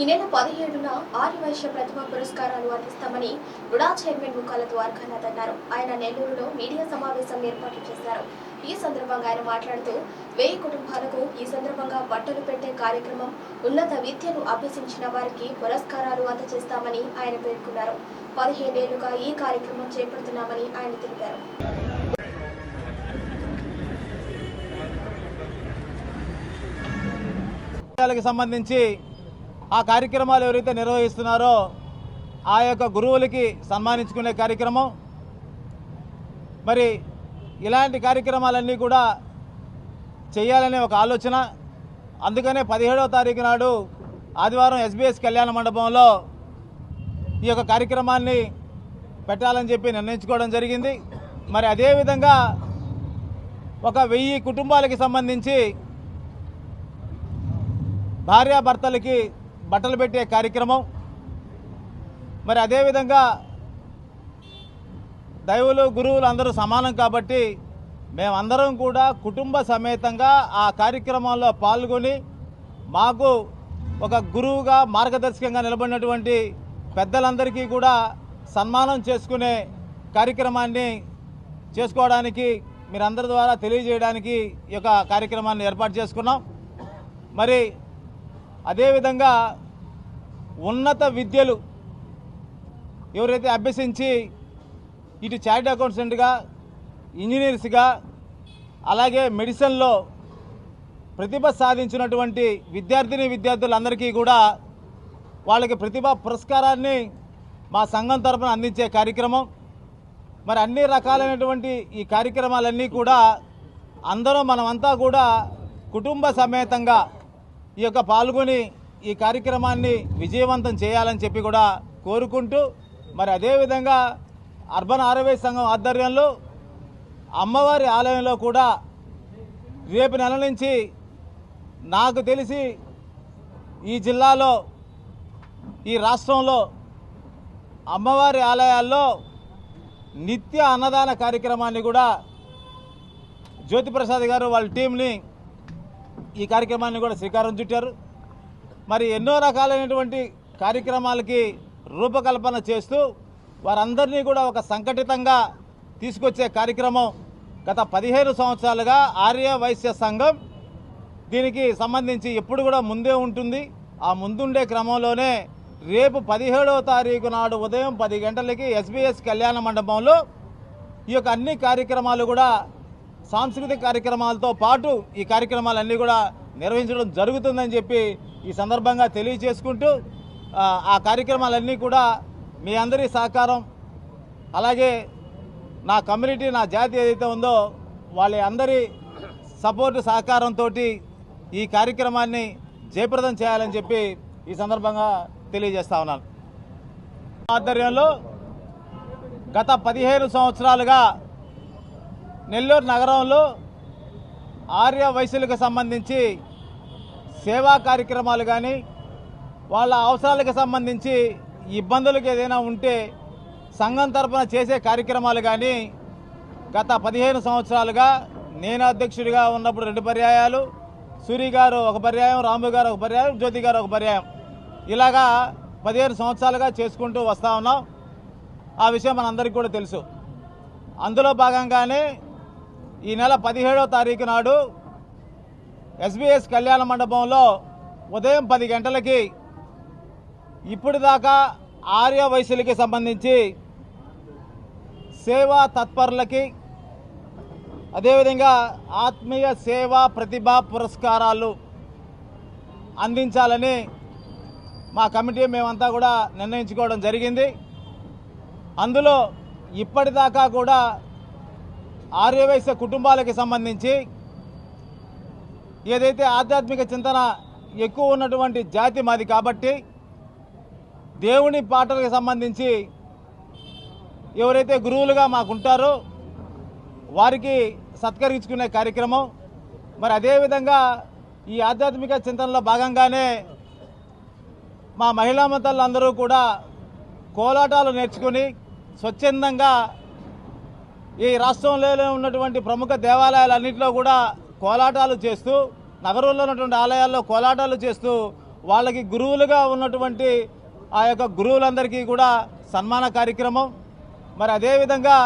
ఈ నెల పదిహేడున ఆర్యవైశ్య ప్రతిభ పురస్కారాలు అందిస్తామని రుడా చైర్మన్ ముఖాల ద్వారకానాథ్ అన్నారు. ఆయన నెల్లూరులో మీడియా సమావేశం ఏర్పాటు చేశారు. ఈ సందర్భంగా ఆయన మాట్లాడుతూ వెయ్యి కుటుంబాలకు ఈ సందర్భంగా బట్టలు పెట్టే కార్యక్రమం ఉన్నత విద్యను అభ్యసించిన వారికి పురస్కారాలు అందజేస్తామని ఆయన పేర్కొన్నారు. పదిహేనేళ్ళుగా ఈ కార్యక్రమం చేపడుతున్నామని ఆయన తెలిపారు. సంబంధించి ఆ కార్యక్రమాలు ఎవరైతే నిర్వహిస్తున్నారో ఆ యొక్క గురువులకి సన్మానించుకునే కార్యక్రమం. మరి ఇలాంటి కార్యక్రమాలన్నీ కూడా చేయాలనే ఒక ఆలోచన. అందుకనే పదిహేడవ తారీఖు నాడు ఆదివారం ఎస్బీఎస్ కళ్యాణ మండపంలో ఈ యొక్క కార్యక్రమాన్ని పెట్టాలని చెప్పి నిర్ణయించుకోవడం జరిగింది. మరి అదేవిధంగా ఒక వెయ్యి కుటుంబాలకి సంబంధించి భార్యాభర్తలకి బట్టలు పెట్టే కార్యక్రమం. మరి అదేవిధంగా దైవులు గురువులు అందరూ సమానం కాబట్టి మేమందరం కూడా కుటుంబ సమేతంగా ఆ కార్యక్రమంలో పాల్గొని మాకు ఒక గురువుగా మార్గదర్శకంగా నిలబడినటువంటి పెద్దలందరికీ కూడా సన్మానం చేసుకునే కార్యక్రమాన్ని చేసుకోవడానికి మీరందరి ద్వారా తెలియజేయడానికి ఈ యొక్క కార్యక్రమాన్ని ఏర్పాటు చేసుకున్నాం. మరి అదేవిధంగా ఉన్నత విద్యలు ఎవరైతే అభ్యసించి ఇటు చార్టెడ్ అకౌంటెంట్గా ఇంజనీర్స్గా అలాగే మెడిసిన్లో ప్రతిభ సాధించినటువంటి విద్యార్థిని విద్యార్థులందరికీ కూడా వాళ్ళకి ప్రతిభా పురస్కారాన్ని మా సంఘం తరఫున అందించే కార్యక్రమం. మరి అన్ని రకాలైనటువంటి ఈ కార్యక్రమాలన్నీ కూడా అందరం మనమంతా కూడా కుటుంబ సమేతంగా ఈ యొక్క పాల్గొని ఈ కార్యక్రమాన్ని విజయవంతం చేయాలని చెప్పి కూడా కోరుకుంటూ మరి అదేవిధంగా అర్బన్ ఆరవై సంఘం ఆధ్వర్యంలో అమ్మవారి ఆలయంలో కూడా రేపు నెల నుంచి నాకు తెలిసి ఈ జిల్లాలో ఈ రాష్ట్రంలో అమ్మవారి ఆలయాల్లో నిత్య అన్నదాన కార్యక్రమాన్ని కూడా జ్యోతిప్రసాద్ గారు వాళ్ళ టీంని ఈ కార్యక్రమాన్ని కూడా శ్రీకారం చుట్టారు. మరి ఎన్నో రకాలైనటువంటి కార్యక్రమాలకి రూపకల్పన చేస్తూ వారందరినీ కూడా ఒక సంఘటితంగా తీసుకొచ్చే కార్యక్రమం గత పదిహేను సంవత్సరాలుగా ఆర్య వైశ్య సంఘం దీనికి సంబంధించి ఎప్పుడు కూడా ముందే ఉంటుంది. ఆ ముందుండే క్రమంలోనే రేపు పదిహేడవ తారీఖు నాడు ఉదయం పది గంటలకి ఎస్బీఎస్ కళ్యాణ మండపంలో ఈ యొక్క అన్ని కార్యక్రమాలు కూడా సాంస్కృతిక కార్యక్రమాలతో పాటు ఈ కార్యక్రమాలన్నీ కూడా నిర్వహించడం జరుగుతుందని చెప్పి ఈ సందర్భంగా తెలియజేసుకుంటూ ఆ, ఆ కార్యక్రమాలన్నీ కూడా మీ అందరి సహకారం అలాగే నా కమ్యూనిటీ నా జాతి ఏదైతే ఉందో వాళ్ళ అందరి సపోర్టు సహకారంతో ఈ కార్యక్రమాన్ని జయప్రదం చేయాలని చెప్పి ఈ సందర్భంగా తెలియజేస్తా ఉన్నాను. ఆధ్వర్యంలో గత పదిహేను సంవత్సరాలుగా నెల్లూరు నగరంలో ఆర్య వయసులకు సంబంధించి సేవా కార్యక్రమాలు కానీ వాళ్ళ అవసరాలకు సంబంధించి ఇబ్బందులకు ఏదైనా ఉంటే సంఘం తరపున చేసే కార్యక్రమాలు కానీ గత పదిహేను సంవత్సరాలుగా నేను అధ్యక్షుడిగా ఉన్నప్పుడు రెండు పర్యాయాలు సూరి గారు ఒక పర్యాయం రాము గారు ఒక పర్యాయం జ్యోతి గారు ఒక పర్యాయం. ఇలాగా పదిహేను సంవత్సరాలుగా చేసుకుంటూ వస్తూ ఉన్నాం. ఆ విషయం మనందరికీ కూడా తెలుసు. అందులో భాగంగానే ఈ నెల పదిహేడవ తారీఖు నాడు ఎస్బీఎస్ కళ్యాణ మండపంలో ఉదయం పది గంటలకి ఇప్పుడు దాకా ఆర్య వయసులకి సంబంధించి సేవా తత్పరులకి అదేవిధంగా ఆత్మీయ సేవా ప్రతిభా పురస్కారాలు అందించాలని మా కమిటీ మేమంతా కూడా నిర్ణయించుకోవడం జరిగింది. అందులో ఇప్పటిదాకా కూడా ఆర్యవైశ్య కుటుంబాలకి సంబంధించి ఏదైతే ఆధ్యాత్మిక చింతన ఎక్కువ ఉన్నటువంటి జాతి మాది కాబట్టి దేవుని పాటలకు సంబంధించి ఎవరైతే గురువులుగా మాకుంటారో వారికి సత్కరించుకునే కార్యక్రమం. మరి అదేవిధంగా ఈ ఆధ్యాత్మిక చింతనలో భాగంగానే మా మహిళా మతలందరూ కూడా కోలాటాలు నేర్చుకుని స్వచ్ఛందంగా ఈ రాష్ట్రంలో ఉన్నటువంటి ప్రముఖ దేవాలయాలన్నింటిలో కూడా కోలాటాలు చేస్తూ నగరంలో ఉన్నటువంటి ఆలయాల్లో కోలాటాలు చేస్తూ వాళ్ళకి గురువులుగా ఉన్నటువంటి ఆ యొక్క గురువులందరికీ కూడా సన్మాన కార్యక్రమం. మరి అదేవిధంగా